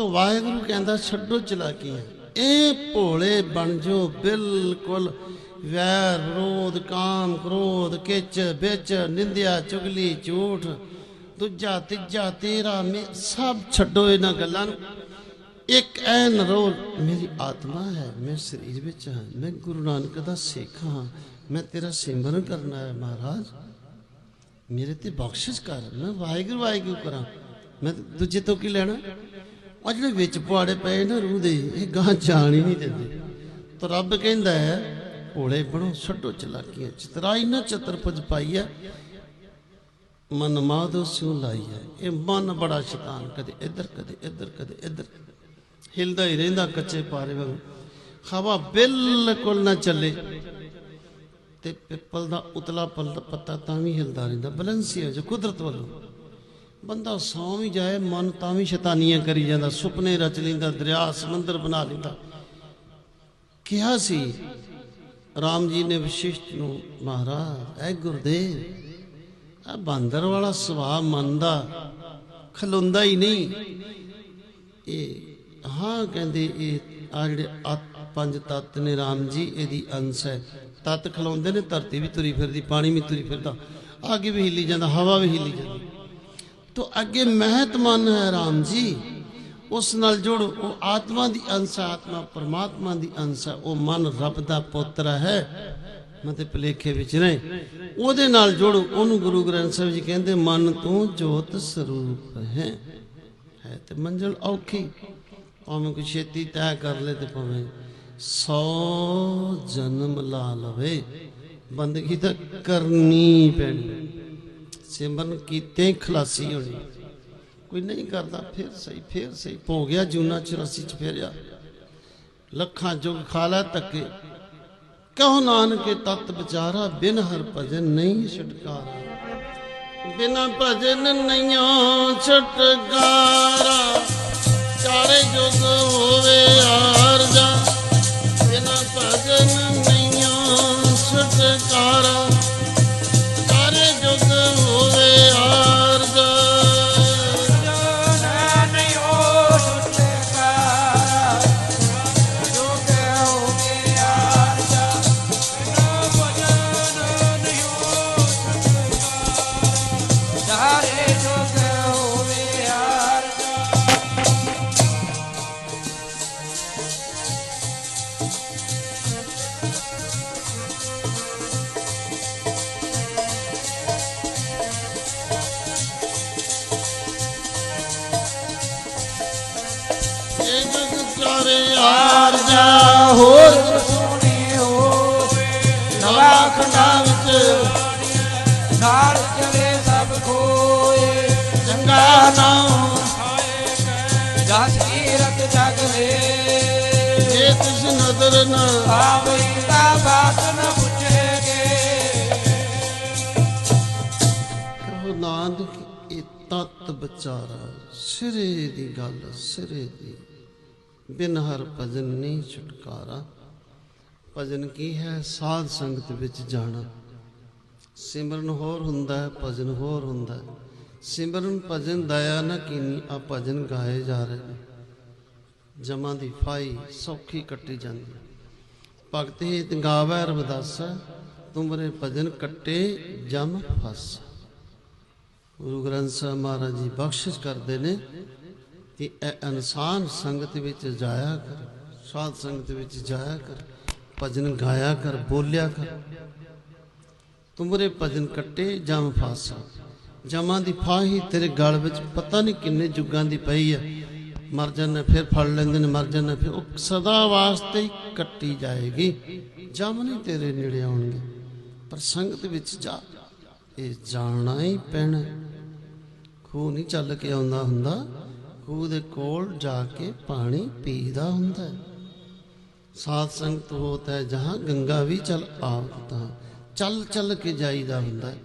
ਤੋ ਵਾਹਿਗੁਰੂ ਕਹਿੰਦਾ, ਛੱਡੋ ਚਲਾਕੀਆਂ। ਇਹ ਭੋਲੇ ਬਣ ਜੋ ਬਿਲਕੁਲ ਵੈਰ, ਵਿਰੋਧ, ਕਾਮ, ਕ੍ਰੋਧ, ਕਿਚ ਵਿੱਚ ਨਿੰਦਿਆ, ਚੁਗਲੀ, ਝੂਠ, ਦੂਜਾ, ਤੀਜਾ, ਤੇਰਾ, ਮੇ, ਸਭ ਛੱਡੋ ਇਹਨਾਂ ਗੱਲਾਂ ਨੂੰ। ਇੱਕ ਐਨ ਰੋਲ, ਮੇਰੀ ਆਤਮਾ ਹੈ, ਮੈਂ ਸਰੀਰ ਵਿੱਚ ਹਾਂ, ਮੈਂ ਗੁਰੂ ਨਾਨਕ ਦਾ ਸਿੱਖ ਹਾਂ, ਮੈਂ ਤੇਰਾ ਸਿਮਰਨ ਕਰਨਾ ਹੈ, ਮਹਾਰਾਜ। ਮੇਰੇ ਤੇ ਬਖਸ਼ਿਸ਼ ਕਰ, ਮੈਂ ਵਾਹਿਗੁਰੂ ਵਾਹਿਗੁਰੂ ਕਰਾਂ। ਮੈਂ ਦੂਜੇ ਤੋਂ ਕੀ ਲੈਣਾ? ਉਹ ਜਿਹੜੇ ਵਿੱਚ ਪੁਆੜੇ ਪਏ ਨਾ ਰੂਹ ਦੇ, ਇਹ ਗਾਂ ਜਾਣ ਹੀ ਨਹੀਂ ਦਿੰਦੇ। ਤਾਂ ਰੱਬ ਕਹਿੰਦਾ ਹੈ, ਭੋਲੇ ਬਣੋ, ਛੱਡੋ ਚਲਾਕੀਆਂ ਚਤਰਾਈ ਨਾ ਚਤਰ ਪੁਜ ਮਨ ਮਾਦੋ ਸਿਉ ਲਾਈ ਇਹ ਮਨ ਬੜਾ ਸ਼ੈਤਾਨ, ਕਦੇ ਇੱਧਰ ਕਦੇ ਇੱਧਰ ਕਦੇ ਇੱਧਰ। ਹਿਲਦਾ ਹੀ ਰਹਿੰਦਾ ਕੱਚੇ ਪਾਰੇ ਵਾਂਗ। ਹਵਾ ਬਿਲਕੁਲ ਨਾ ਚੱਲੇ। ਤੇ ਪਿੱਪਲ ਦਾ ਉਤਲਾ ਪੱਲ- ਪੱਤਾ ਤਾਂ ਵੀ ਹਿਲਦਾ ਰਹਿੰਦਾ। ਬੈਲੈਂਸੀ ਹੋ ਜਾ ਕੁਦਰਤ ਵੱਲੋਂ। ਬੰਦਾ ਸੌਂ ਵੀ ਜਾਏ, ਮਨ ਤਾਂ ਵੀ ਸ਼ੈਤਾਨੀਆਂ ਕਰੀ ਜਾਂਦਾ, ਸੁਪਨੇ ਰਚ ਲੈਂਦਾ, ਦਰਿਆ, ਸਮੁੰਦਰ ਬਣਾ ਲੈਂਦਾ। ਕਿਹਾ ਸੀ, ਰਾਮ ਜੀ ਨੇ ਵਿਸ਼ਿਸ਼ਟ ਨੂੰ, ਮਹਾਰਾਜ, ਐ ਗੁਰਦੇਵ ਆ ਬਾਂਦਰ ਵਾਲਾ ਸੁਭਾਅ ਮਨ ਦਾ, ਖਲੋਂਦਾ ਹੀ ਨਹੀਂ। ਇਹ, ਹਾਂ ਕਹਿੰਦੇ, ਇਹ ਆ ਜਿਹੜੇ ਅੱਤ- ਪੰਜ ਤੱਤ ਨੇ ਰਾਮ ਜੀ, ਇਹਦੀ ਅੰਸ਼ ਹੈ। ਤੱਤ ਖਲੋਂਦੇ ਨੇ, ਧਰਤੀ ਵੀ ਤੁਰੀ ਫਿਰਦੀ, ਪਾਣੀ ਵੀ ਤੁਰੀ ਫਿਰਦਾ। ਅੱਗ ਵੀ ਹਿੱਲੀ ਜਾਂਦਾ, ਹਵਾ ਵੀ ਹਿੱਲੀ ਜਾਂਦੀ। ਤੋ ਅੱਗੇ ਮਹਿਤ ਮਨ ਹੈ ਰਾਮ ਜੀ। ਉਸ ਨਾਲ ਜੁੜ, ਉਹ ਆਤਮਾ ਦੀ ਅੰਸ਼ ਆਤਮਾ ਪਰਮਾਤਮਾ ਦੀ ਅੰਸ਼ ਹੈ। ਉਹ ਮਨ ਰੱਬ ਦਾ ਪੁੱਤਰ ਹੈ। ਮੈਂ ਤੇ ਭੁਲੇਖੇ ਵਿੱਚ ਰਹੇ ਉਹਦੇ ਨਾਲ ਜੁੜ, ਉਹਨੂੰ ਗੁਰੂ ਗ੍ਰੰਥ ਸਾਹਿਬ ਜੀ ਕਹਿੰਦੇ, ਮਨ ਤੂੰ ਜੋਤ ਸਰੂਪ ਹੈ। ਹੈ ਤੇ ਮੰਜ਼ਲ ਔਖੀ। ਭਾਵੇਂ ਕੋਈ ਛੇਤੀ ਤੈਅ ਕਰ ਲੈ ਤੇ ਭਾਵੇਂ 100 ਜਨਮ ਲਾ ਲਵੇ। ਬੰਦਗੀ ਤਾਂ ਕਰਨੀ ਪੈਣੀ। ਸਿਮਰਨ ਕੀਤੇ, ਖਲਾਸੀ ਹੋਣੀ। ਕੋਈ ਨਹੀਂ ਕਰਦਾ, ਫਿਰ ਸਹੀ ਫਿਰ ਸਹੀ। ਭੋ ਗਿਆ ਜੂਨਾ 84 ਚ ਫੇਰਿਆ। ਲੱਖਾਂ ਜੁਗ ਖਾਲਾ ਤੱਕੇ ਕਹੋ ਨਾਨਕੇ, ਤਤ ਵਿਚਾਰਾ, ਬਿਨ ਹਰ ਭਜਨ ਨਹੀਂ ਛੁਟਕਾਰਾ। ਬਿਨਾ ਭਜਨ ਨਈਓ ਛੁਟਕਾਰਾ। ਚਾਰੇ ਜੁਗ ਹੋਵੇ ਆਰਜਾ, ਬਿਨਾ ਭਜਨ ਨਾਮ ਜਸ ਕੀਰਤ ਜਗ ਲੈ ਜੇ ਤਿਸ ਨਦਰ ਨਾ ਆਵਈ ਦਾ ਬਾਤ ਨ ਪੁੱਛੇਗੇ ਕਹੋ ਨਾਨਕ ਇਹ ਤਤ ਵਿਚਾਰਾ ਸਿਰੇ ਦੀ ਗੱਲ ਸਿਰੇ ਦੀ ਬਿਨ ਹਰ ਭਜਨ ਨਹੀਂ ਛੁਟਕਾਰਾ ਭਜਨ ਕੀ ਹੈ ਸਾਧ ਸੰਗਤ ਵਿੱਚ ਜਾਣਾ ਸਿਮਰਨ ਹੋਰ ਹੁੰਦਾ ਹੈ ਭਜਨ ਹੋਰ ਹੁੰਦਾ ਹੈ ਸਿਮਰਨ ਭਜਨ ਦਇਆ ਨਾ ਕੀਨੀ, ਆ ਭਜਨ ਗਾਏ ਜਾ ਰਹੇ। ਨੇ ਜਮਾਂ ਦੀ ਫਾਈ ਸੌਖੀ ਕੱਟੀ ਜਾਂਦੀ ਭਗਤ ਹਿਤ ਗਾਵੈ ਰਵਦਾਸਾ, ਤੁਮਰੇ ਭਜਨ ਕੱਟੇ ਜਮ ਫਸ। ਗੁਰੂ ਗ੍ਰੰਥ ਸਾਹਿਬ ਮਹਾਰਾਜ ਜੀ ਬਖਸ਼ਿਸ਼ ਕਰਦੇ ਨੇ ਕਿ ਇਹ ਇਨਸਾਨ ਸੰਗਤ ਵਿੱਚ ਜਾਇਆ ਕਰ, ਸਾਧ ਸੰਗਤ ਵਿੱਚ ਜਾਇਆ ਕਰ, ਭਜਨ ਗਾਇਆ ਕਰ, ਬੋਲਿਆ ਕਰ। ਤੁਮਰੇ ਭਜਨ ਕੱਟੇ ਜਮ ਫਾਸਾ। ਜਮਾਂ ਦੀ ਫਾਹੀ ਤੇਰੇ ਗਲ ਵਿੱਚ ਪਤਾ ਨਹੀਂ ਕਿੰਨੇ ਯੁੱਗਾਂ ਦੀ ਪਈ ਹੈ ਮਰ ਜਾਣਾ ਫਿਰ ਫੜ ਲੈਂਦੇ ਨੇ, ਮਰ ਜਾਣਾ ਫਿਰ ਉਹ ਸਦਾ ਵਾਸਤੇ ਕੱਟੀ ਜਾਏਗੀ। ਜਮ ਨਹੀਂ ਤੇਰੇ ਨੇੜੇ ਆਉਣਗੇ। ਪਰ ਸੰਗਤ ਵਿੱਚ ਜਾ, ਇਹ ਜਾਣਾ ਹੀ ਪੈਣਾ ਖੂਹ ਨਹੀਂ ਚੱਲ ਕੇ ਆਉਂਦਾ ਹੁੰਦਾ। ਖੂਹ ਦੇ ਕੋਲ ਜਾ ਕੇ ਪਾਣੀ ਪੀਦਾ ਹੁੰਦਾ ਹੈ। ਸਾਧ ਸੰਗਤ ਹੋਤਾ ਹੈ, ਜਹਾਂ ਗੰਗਾ ਵੀ ਚਲ ਆਵਤਾ ਚੱਲ ਚੱਲ ਕੇ ਜਾਈਦਾ ਹੁੰਦਾ ਹੈ।